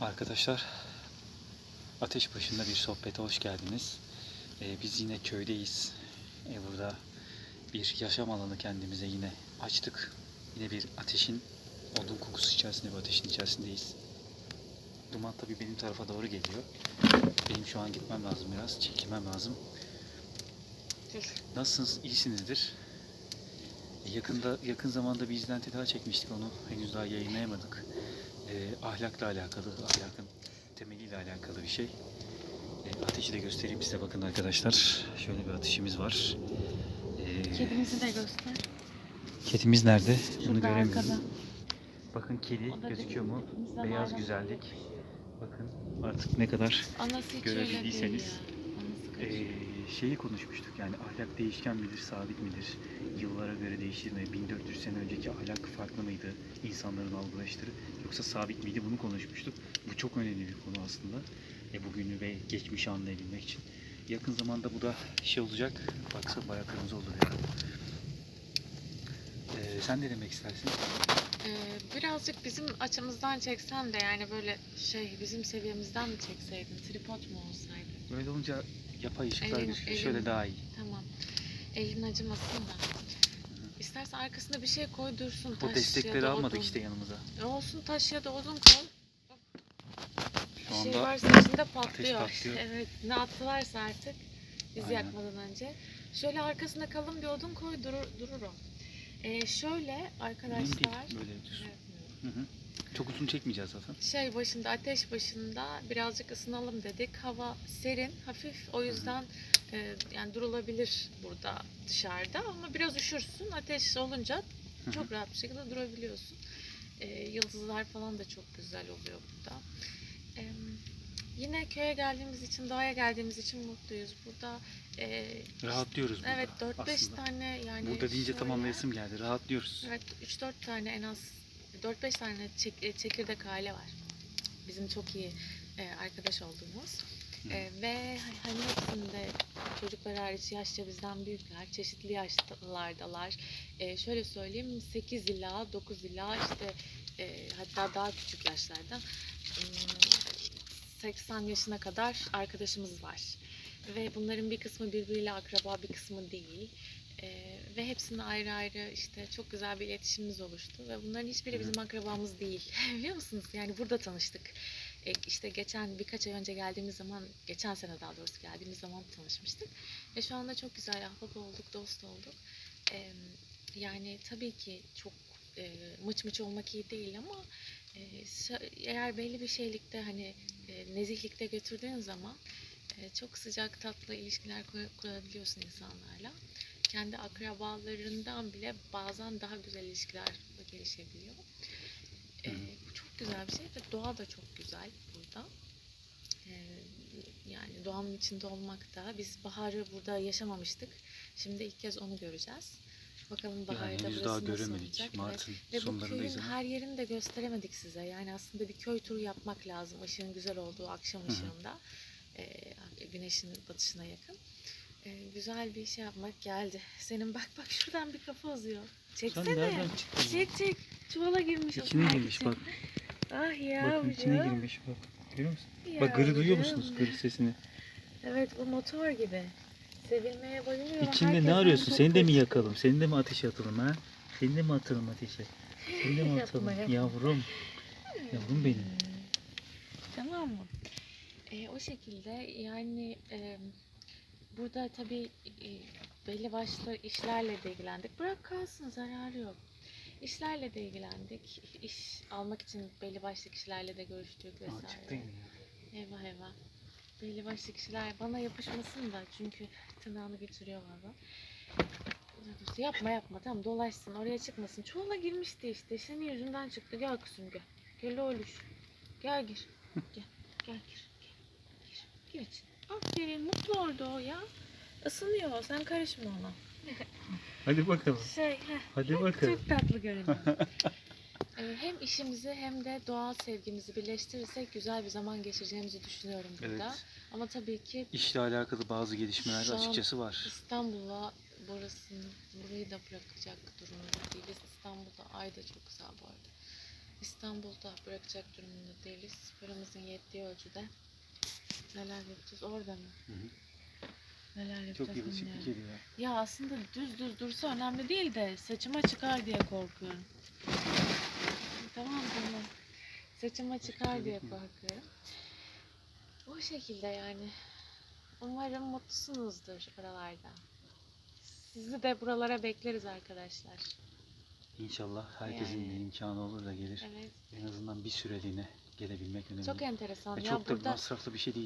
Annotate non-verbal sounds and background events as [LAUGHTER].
Arkadaşlar, ateş başında bir sohbete hoş geldiniz. Ee, biz yine köydeyiz. Ee, burada bir yaşam alanı kendimize yine açtık. Yine bir ateşin, odun kokusu içerisinde bir ateşin içerisindeyiz. Duman tabii benim tarafa doğru geliyor. Benim şu an gitmem lazım biraz, çekilmem lazım. Nasılsınız? İyisinizdir. Yakında yakın zamanda bir izlenti daha çekmiştik onu henüz daha yayınlayamadık. E, ahlakla alakalı, ahlakın temeliyle alakalı bir şey. E, ateşi de göstereyim size bakın arkadaşlar. Şöyle bir ateşimiz var. E, Kedimizi de göster. kedimiz nerede? Bunu göremiyorum. arkada. Bakın kedi gözüküyor mu? Beyaz ayrı. güzellik. Bakın artık ne kadar Anası Görebildiyseniz. Ee, şeyi konuşmuştuk yani ahlak değişken midir, sabit midir? Yıllara göre değişir mi? 1400 sene önceki ahlak farklı mıydı? İnsanların algılayışları yoksa sabit miydi? Bunu konuşmuştuk. Bu çok önemli bir konu aslında. E, bugünü ve geçmişi anlayabilmek için. Yakın zamanda bu da şey olacak. Baksa bayağı kırmızı olur ya. Ee, sen ne demek istersin? Ee, birazcık bizim açımızdan çeksen de yani böyle şey bizim seviyemizden mi çekseydin? Tripod mu olsaydı? Böyle olunca yapay ışıklar Elin- gözüküyor. Şöyle daha iyi. Tamam. Elin acımasın da. İstersen arkasına bir şey koy dursun. O taş ya destekleri da almadık odun. işte yanımıza. E olsun taş ya da odun koy. Şu Bir şey anda varsa içinde patlıyor. patlıyor. evet. Ne attılarsa artık biz Aynen. yakmadan önce. Şöyle arkasına kalın bir odun koy durur, durur o. Ee, şöyle arkadaşlar. böyle düz. Evet. Hı hı. Çok uzun çekmeyeceğiz zaten. Şey başında ateş başında birazcık ısınalım dedik. Hava serin, hafif. O yüzden e, yani durulabilir burada dışarıda ama biraz üşürsün. Ateş olunca çok rahat bir şekilde durabiliyorsun. E, yıldızlar falan da çok güzel oluyor burada. E, yine köye geldiğimiz için, doğaya geldiğimiz için mutluyuz. Burada e, Rahatlıyoruz burada evet 4-5 aslında. tane yani burada deyince şöyle- tamamlayasım geldi. Rahatlıyoruz. Evet 3-4 tane en az 4-5 tane çek- çekirdek aile var. Bizim çok iyi e, arkadaş olduğumuz. E, ve hani hepsinde çocuklar hariç yaşça bizden büyükler, çeşitli yaşlardalar. E, şöyle söyleyeyim 8 ila 9 ila işte e, hatta daha küçük yaşlarda hmm, 80 yaşına kadar arkadaşımız var. Ve bunların bir kısmı birbiriyle akraba, bir kısmı değil. Ee, ve hepsinin ayrı ayrı işte çok güzel bir iletişimimiz oluştu ve bunların hiçbiri bizim akrabamız değil. [LAUGHS] Biliyor musunuz? Yani burada tanıştık. Ee, işte geçen birkaç ay önce geldiğimiz zaman, geçen sene daha doğrusu geldiğimiz zaman tanışmıştık. Ve şu anda çok güzel ahbap olduk, dost olduk. Ee, yani tabii ki çok e, mıç mıç olmak iyi değil ama e, eğer belli bir şeylikte hani e, nezihlikte götürdüğün zaman e, çok sıcak tatlı ilişkiler kur- kurabiliyorsun insanlarla kendi akrabalarından bile bazen daha güzel ilişkiler gelişebiliyor. Bu çok güzel bir şey ve doğa da çok güzel burada. Ee, yani doğanın içinde olmak da biz baharı burada yaşamamıştık. Şimdi ilk kez onu göreceğiz. Bakalım baharda Yani burası daha göremedik. olacak. Mart'ın Ve bu sonlarındayız köyün ama. her yerini de gösteremedik size. Yani aslında bir köy turu yapmak lazım. Işığın güzel olduğu akşam Hı ışığında. Ee, güneşin batışına yakın. Ee, güzel bir şey yapmak geldi. Senin bak bak şuradan bir kafa uzuyor. Sen Çeksene. nereden çıktın? Çek çek. Çuvala girmiş. İçine girmiş bak. [LAUGHS] Ah ya. Bakın içine girmiş bak. Görüyor musun? Ya Bak gırı duyuyor musunuz gırı sesini? Evet bu motor gibi. Sevilmeye bayılıyor. İçinde ne arıyorsun? Seni de mi yakalım? Seni de mi ateşe atalım ha? Seni de mi atalım ateşe? Seni de mi [LAUGHS] Yapma, atalım? yapma. Yavrum. Yavrum benim. Tamam mı? Ee, o şekilde yani e, burada tabii e, belli başlı işlerle de ilgilendik. Bırak kalsın zararı yok. İşlerle de ilgilendik. İş almak için belli başlı kişilerle de görüştük Aa, çıktı vesaire. yine ya. Eyvah eyvah. Belli başlı kişiler bana yapışmasın da çünkü tırnağını götürüyor dur, Yapma yapma tamam dolaşsın oraya çıkmasın. Çuvala girmişti işte senin yüzünden çıktı. Gel kızım gel. Gel oğluş. Gel gir. [LAUGHS] Gel. Gel gir. Gel. Gir. Gir içine. Aferin mutlu orada o ya. Isınıyor sen karışma ona. [LAUGHS] Hadi bakalım. Şey heh, Hadi bakalım. çok tatlı görünüyor. [LAUGHS] Ee, hem işimizi hem de doğal sevgimizi birleştirirsek güzel bir zaman geçireceğimizi düşünüyorum burada. Evet. Ama tabii ki İşle alakalı bazı gelişmeler Şu an açıkçası var. İstanbul'a burasını, burayı da bırakacak durumda değiliz. İstanbul'da ay da çok güzel bu arada. İstanbul'da bırakacak durumunda değiliz. Paramızın yettiği ölçüde neler yapacağız orada mı? Hı hı. Neler yapacağız Çok yakışıklı bilmiyorum. geliyor. Ya aslında düz düz dursa önemli değil de saçıma çıkar diye korkuyorum. Tamam tamam. Saçıma çıkar diye korkuyorum. O şekilde yani. Umarım mutlusunuzdur oralarda. Sizi de buralara bekleriz arkadaşlar. İnşallah herkesin Yani. bir imkanı olur da gelir. Evet. En azından bir süreliğine gelebilmek önemli. Çok enteresan. Ve ya çok da burada masraflı bir şey değil.